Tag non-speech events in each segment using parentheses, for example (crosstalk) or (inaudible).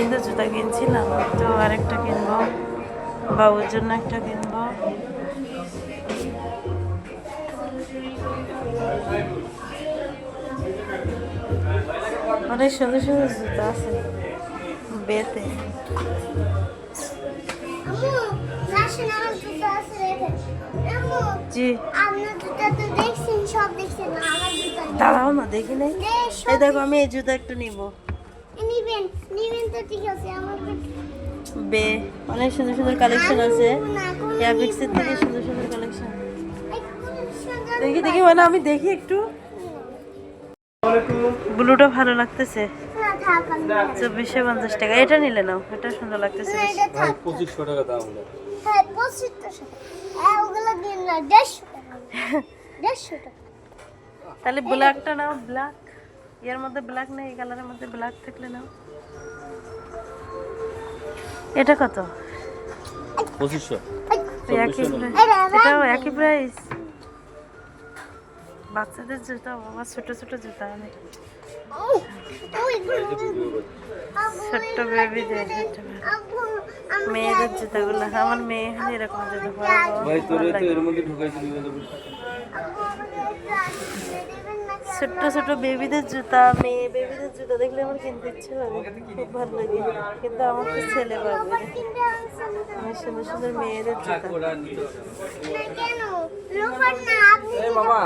দিন তো জুতা কিনছিলাম তো আরেকটা কিনবো বাবুর জন্য একটা কিনবো। অনেক সুন্দর সুন্দর জুতা আছে বেতে। না। দাঁড়াও দেখি নাই। এই দেখো আমি এই জুতা একটু নিব। নিবেন নিবেন তো ঠিক আছে আমার বে অনেক সুন্দর সুন্দর কালেকশন আছে ইয়াপিক্সের থেকে সুন্দর সুন্দর কালেকশন দেখি দেখি মানে আমি দেখি একটু ব্লুটা ভালো লাগতেছে। চব্বিশশো পঞ্চাশ টাকা এটা নিলে নাও এটা সুন্দর লাগতেছে। পঁচিশশো টাকা দাম হ্যাঁ। হ্যাঁ, ওগুলো দিন না, দেড়শো টাকা। (laughs) দেড়শো টাকা। তাহলে ব্ল্যাকটা নাও ব্ল্যাক এর মধ্যে ব্ল্যাক নেই এই কালারের মধ্যে ব্ল্যাক থাকলে নাও। এটা কত? পঁচিশশো। এটাও একই প্রাইস বাচ্চাদের জুতা বাবা ছোট ছোট জুতা অনেক। ছোট্ট দে। মেয়েদের জুতাগুলো আমার মেয়ে হলে এরকম জুতা পরে ভাই তোর ভালো লাগে। এর মধ্যে ঢুকাইছিল ছোট্ট ছোট বেবিদের জুতা মেয়ে বেবিদের জুতা দেখলে আমার কিনতে ইচ্ছে করে খুব ভালো লাগে। কিন্তু আমার তো ছেলে পাবে অনেক সুন্দর সুন্দর মেয়েদের জুতা। না, কেন? লোফার না, আপনি এই মামা।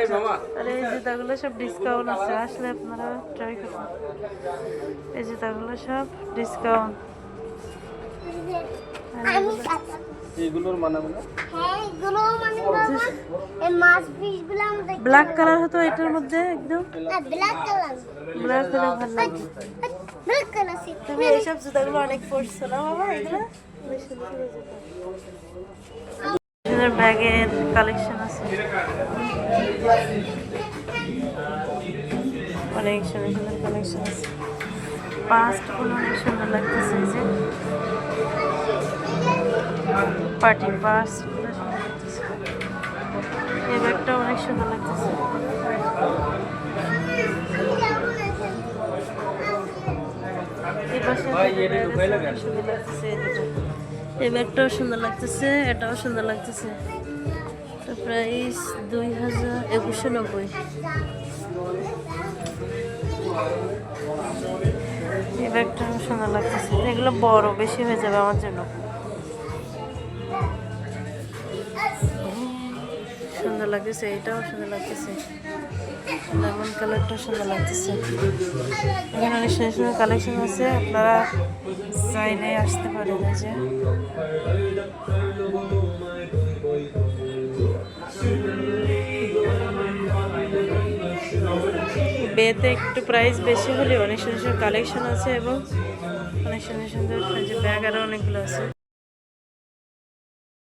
এই মামা। আর এই জুতাগুলো সব ডিসকাউন্ট আছে। আসলে আপনারা ট্রাই করুন। এই জুতাগুলো সব ডিসকাউন্ট আমি কাঁচা। এইগুলোর হ্যাঁ, এগুলো মানে এই মাছ পিসগুলো আমরা ব্ল্যাক কালার হতো এটার মধ্যে একদম? না। ব্ল্যাক কালার ভালো লাগে। black color তুমি এইসব জুতাগুলো অনেক পরছো না বাবা এগুলো? ব্যাগের কালেকশন আছে। অনেক সুন্দর সুন্দর কালেকশন আছে। পাঁচগুলো অনেক সুন্দর লাগতেছে যে। পার্টি পাস এই ব্যাগটাও সুন্দর লাগতেছে এটাও সুন্দর লাগতেছে। প্রাইস দুই হাজার একুশশো নব্বই। এই সুন্দর লাগতেছে। এগুলো বড় বেশি হয়ে যাবে আমার জন্য। লাগতেছে, এটাও সুন্দর লাগতেছে। লেমন কালারটা সুন্দর লাগতেছে। এখানে অনেক সুন্দর সুন্দর কালেকশন আছে, আপনারা চাইলে আসতে পারেন যে। বেতে একটু প্রাইস বেশি হলে অনেক সুন্দর সুন্দর কালেকশন আছে এবং অনেক সুন্দর সুন্দর ব্যাগ আরও অনেকগুলো আছে।